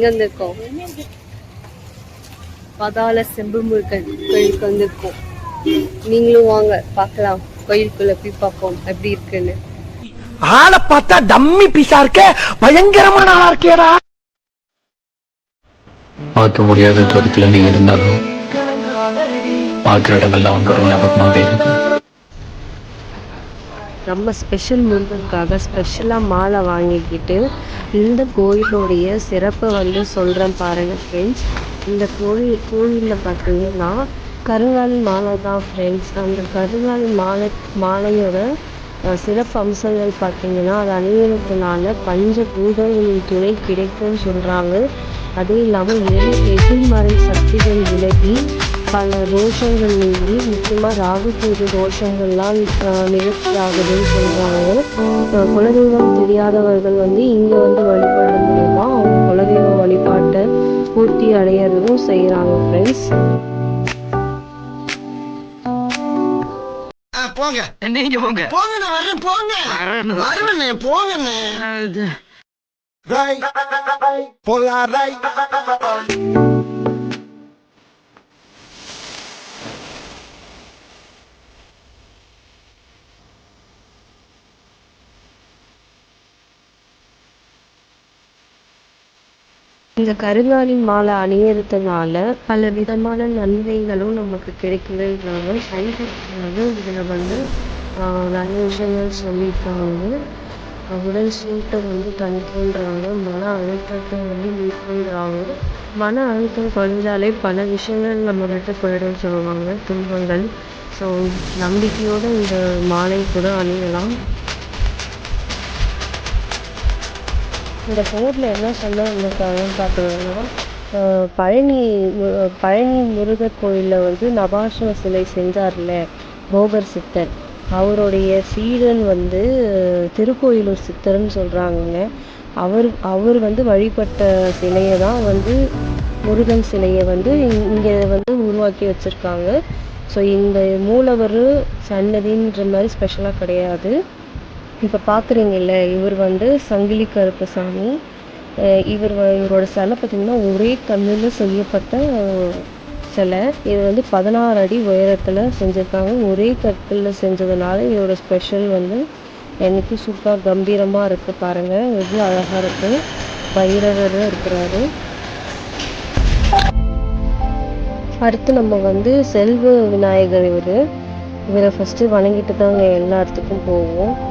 எங்க வந்திருக்கோம் பாதாள செம்பு முருகன் கோயிலுக்கு வந்திருக்கோம். நீங்களும் வாங்க பார்க்கலாம். கோயிலுக்குள்ள போய் பார்ப்போம் எப்படி இருக்குன்னு. ஆளை பார்த்தா டம்மி பீஸா இருக்க பயங்கரமான ஆளா இருக்கேடா. பார்க்க முடியாத தூரத்துல நீ இருந்தாலும் பார்க்குற இடங்கள்லாம் வந்து ஒரு ஞாபகமாகவே இருக்கு. நம்ம ஸ்பெஷல் முருகனுக்காக ஸ்பெஷலாக மாலை வாங்கிக்கிட்டு இந்த கோயிலுடைய சிறப்பை வந்து சொல்கிறேன் பாருங்கள் ஃப்ரெண்ட்ஸ் இந்த கோயில் கோயிலில் பார்த்தீங்கன்னா கருங்கால் மாலை தான் ஃப்ரெண்ட்ஸ் அந்த கருங்கால் மாலை மாலையோட சிறப்பு அம்சங்கள் பார்த்தீங்கன்னா அது அணியறதுனால பஞ்ச பூதங்களின் துணை கிடைக்கும்னு சொல்கிறாங்க அதுவும் இல்லாமல் எதிர் எதிர்மறை சக்திகள் விலகி பல தோஷங்கள் நீங்கி முக்கியமாக ராகு கேது தோஷங்கள்லாம் நிவர்த்தி ஆகுதுன்னு சொல்கிறாங்க குலதெய்வம் தெரியாதவர்கள் வந்து இங்கே வந்து வழிபடுறது மூலமா அவங்க குலதெய்வ வழிபாட்டை பூர்த்தி அடையிறதும் செய்கிறாங்க ஃப்ரெண்ட்ஸ் போங்க. நீங்க போங்க. போங்க நான் வர்றேன் போங்க. வருவேண்ணே போங்கண்ணே. போலாம் இந்த கருங்காலி மாலை அணியறதுனால பல விதமான நன்மைகளும் நமக்கு கிடைக்குதுன்றாங்க சயின்டிஸ்ட் இதில் வந்து நிறைய விஷயங்கள் சொல்லியிருக்காங்க. உடல் சூட்டை வந்து தணிக்கின்றாங்க. மன அழுத்தத்தை வந்து நீக்குன்றாங்க. மன அழுத்தம் குறைஞ்சாலே பல விஷயங்கள் நம்ம விட்டு போயிடும் சொல்லுவாங்க. துன்பங்கள். ஸோ நம்பிக்கையோடு இந்த மாலை கூட அணியலாம். இந்த போர்டில் என்ன சொல்ல வந்திருக்காங்கன்னு பார்த்தீங்கன்னா பழனி மு- பழனி முருகர் கோயிலில் வந்து நபாஷண சிலை செஞ்சார்ல போகர் சித்தர். அவருடைய சீடன் வந்து திருக்கோயிலூர் சித்தர்ன்னு சொல்கிறாங்கங்க அவர் அவர் வந்து வழிபட்ட சிலையை தான் வந்து முருகன் சிலையை வந்து இங்கே வந்து உருவாக்கி வச்சுருக்காங்க. ஸோ இந்த மூலவர் சன்னதின்ற மாதிரி ஸ்பெஷலாக கிடையாது. இப்போ பார்க்குறீங்கல்ல இவர் வந்து சங்கிலி கருப்பசாமி. இவர் வ- இவரோட சிலை பார்த்திங்கன்னா ஒரே கல்லில் செய்யப்பட்ட சிலை. இது வந்து பதினாறு அடி உயரத்தில் செஞ்சுருக்காங்க. ஒரே கற்களில் செஞ்சதுனால இதோட ஸ்பெஷல் வந்து எனக்கு சூப்பராக கம்பீரமாக இருக்குது பாருங்கள் எவ்வளோ அழகாக இருக்குது பைரவர் இருக்கிறாரு. அடுத்து நம்ம வந்து செல்வ விநாயகர் இவர். இவரை ஃபஸ்ட்டு வணங்கிட்டு தாங்க எல்லா இடத்துக்கும் போவோம்.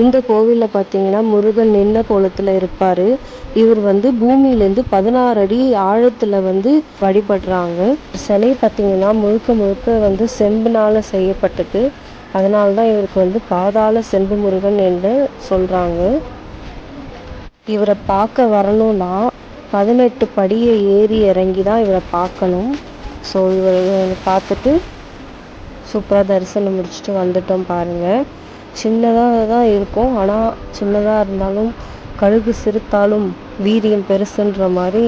இந்த கோவிலில் பார்த்தீங்கன்னா முருகன் நின்ன கோலத்தில் இருப்பார். இவர் வந்து பூமியிலேருந்து பதினாறு அடி ஆழத்தில் வந்து வழிபடுறாங்க. சிலை பார்த்தீங்கன்னா முழுக்க முழுக்க வந்து செம்புனால் செய்யப்பட்டது. அதனால தான் இவருக்கு வந்து பாதாள செம்பு முருகன் என்று சொல்கிறாங்க இவரை பார்க்க வரணும்னா பதினெட்டு படியை ஏறி இறங்கி தான் இவரை பார்க்கணும். ஸோ இவரை பார்த்துட்டு சூப்பராக தரிசனம் முடிச்சுட்டு வந்துட்டோம் பாருங்கள் சின்னதாக தான் இருக்கும். ஆனால் சின்னதாக இருந்தாலும் கழுகு சிறுத்தாலும் வீரியம் பெருசுன்ற மாதிரி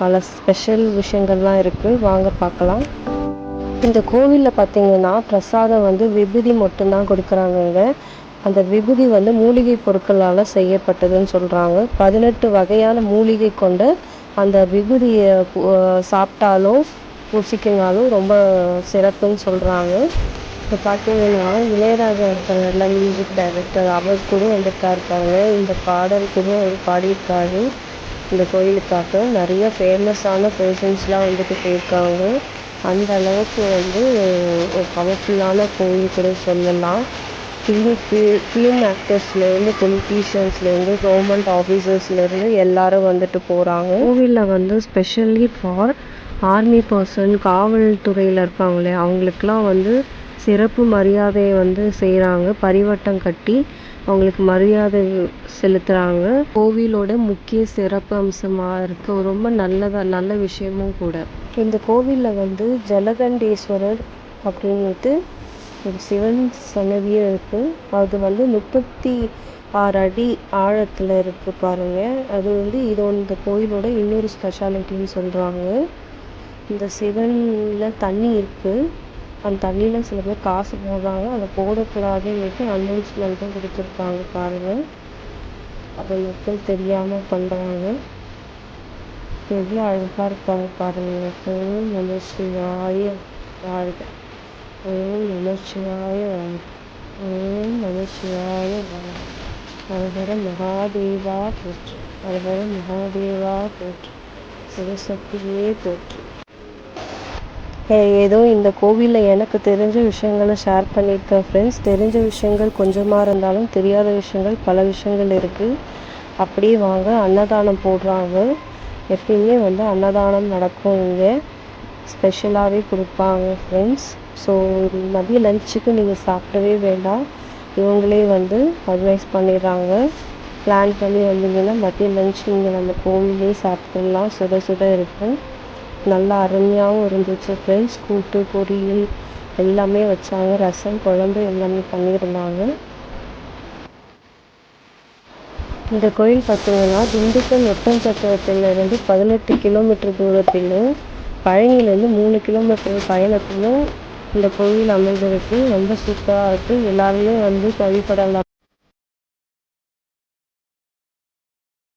பல ஸ்பெஷல் விஷயங்கள்லாம் இருக்குது வாங்க பார்க்கலாம். இந்த கோவிலில் பார்த்தீங்கன்னா பிரசாதம் வந்து விபூதி மட்டும்தான் கொடுக்குறாங்கங்க. அந்த விபூதி வந்து மூலிகை பொருட்களால் செய்யப்பட்டதுன்னு சொல்கிறாங்க பதினெட்டு வகையான மூலிகை கொண்ட அந்த விபூதியை சாப்பிட்டாலும் புசிக்கினாலும் ரொம்ப சிறப்புன்னு சொல்கிறாங்க இப்போ பார்த்தீங்கன்னா இளையராஜா இருக்காருல்ல மியூசிக் டைரக்டர் அவர் கூட வந்திருக்காரு பாருங்க. இந்த பாடல் கூட அவர் பாடியிருக்காரு. இந்த கோயிலுக்காக நிறைய ஃபேமஸான பர்சன்ஸ்லாம் வந்துட்டு போயிருக்காங்க. அந்த அளவுக்கு வந்து ஒரு பவர்ஃபுல்லான கோயில் கூட சொல்லலாம். ஃபிலிம் ஃபிலிம் ஆக்டர்ஸ்லேருந்து பொலிட்டீஷியன்ஸ்லேருந்து கவர்மெண்ட் ஆஃபீஸர்ஸ்லேருந்து எல்லாரும் வந்துட்டு போகிறாங்க கோவிலில் வந்து ஸ்பெஷலி ஃபார் ஆர்மி பர்சன் காவல்துறையில் இருப்பாங்களே அவங்களுக்குலாம் வந்து சிறப்பு மரியாதையை வந்து செய்கிறாங்க பரிவட்டம் கட்டி அவங்களுக்கு மரியாதை செலுத்துகிறாங்க கோவிலோட முக்கிய சிறப்பு அம்சமாக இருக்குது ரொம்ப நல்லதாக நல்ல விஷயமும் கூட. இந்த கோவிலில் வந்து ஜலகண்டேஸ்வரர் அப்படின்ட்டு ஒரு சிவன் சன்னதியும் இருக்குது அது வந்து முப்பத்தி ஆறு அடி ஆழத்தில் இருக்குது பாருங்கள் அது வந்து இது இந்த கோயிலோட இன்னொரு ஸ்பெஷாலிட்டின்னு சொல்கிறாங்க இந்த சிவனில் தண்ணி இருக்குது அந்த தண்ணியில் சில பேர் காசு போடுறாங்க. அதை போடக்கூடாதுன்னுட்டு அனௌன்ஸ்மெண்ட்டும் கொடுத்துருக்காங்க பாருங்கள் அதை மக்கள் தெரியாமல் பண்ணுறாங்க எவ்வளோ அழகாக இருக்காங்க பாருங்கள் ஓம் நம சிவாய வாழ்க. ஓம் நம சிவாய வாழ்க. ஓம் நம சிவாய வாழ்க. ஹரஹர மகாதேவா போற்று. ஹரஹர மகாதேவா போற்று. சிவசக்தியே போற்று. ஏதோ இந்த கோவிலில் எனக்கு தெரிஞ்ச விஷயங்களை ஷேர் பண்ணியிருக்கேன் ஃப்ரெண்ட்ஸ் தெரிஞ்ச விஷயங்கள் கொஞ்சமாக இருந்தாலும் தெரியாத விஷயங்கள் பல விஷயங்கள் இருக்குது அப்படியே வாங்க அன்னதானம் போடுறாங்க. எப்பயுமே வந்து அன்னதானம் நடக்கும் இங்கே. ஸ்பெஷலாகவே கொடுப்பாங்க ஃப்ரெண்ட்ஸ் ஸோ மதிய லஞ்சுக்கு நீங்கள் சாப்பிடவே வேண்டாம். இவங்களே வந்து அட்வைஸ் பண்ணிடுறாங்க. பிளான் பண்ணி வந்தீங்கன்னா மதிய லஞ்ச் நீங்கள் நம்ம கோவிலே சாப்பிட்றலாம் சுட சுட இருக்கும் நல்லா அருமையாகவும் இருந்துச்சு. ஃப்ரெண்ட்ஸ் கூட்டு பொரியல் எல்லாமே வச்சாங்க. ரசம் குழம்பு எல்லாமே பண்ணியிருந்தாங்க. இந்த கோயில் பார்த்தீங்கன்னா திண்டுக்கல் ஒட்டன்சத்திரத்திலிருந்து பதினெட்டு கிலோமீட்டர் தூரத்திலும் பழனியிலேருந்து மூணு கிலோமீட்டர் பயணத்திலும் இந்த கோயில் அமைந்திருக்கு. ரொம்ப சூப்பராக இருக்குது எல்லாருமே வந்து வழிபடலாம்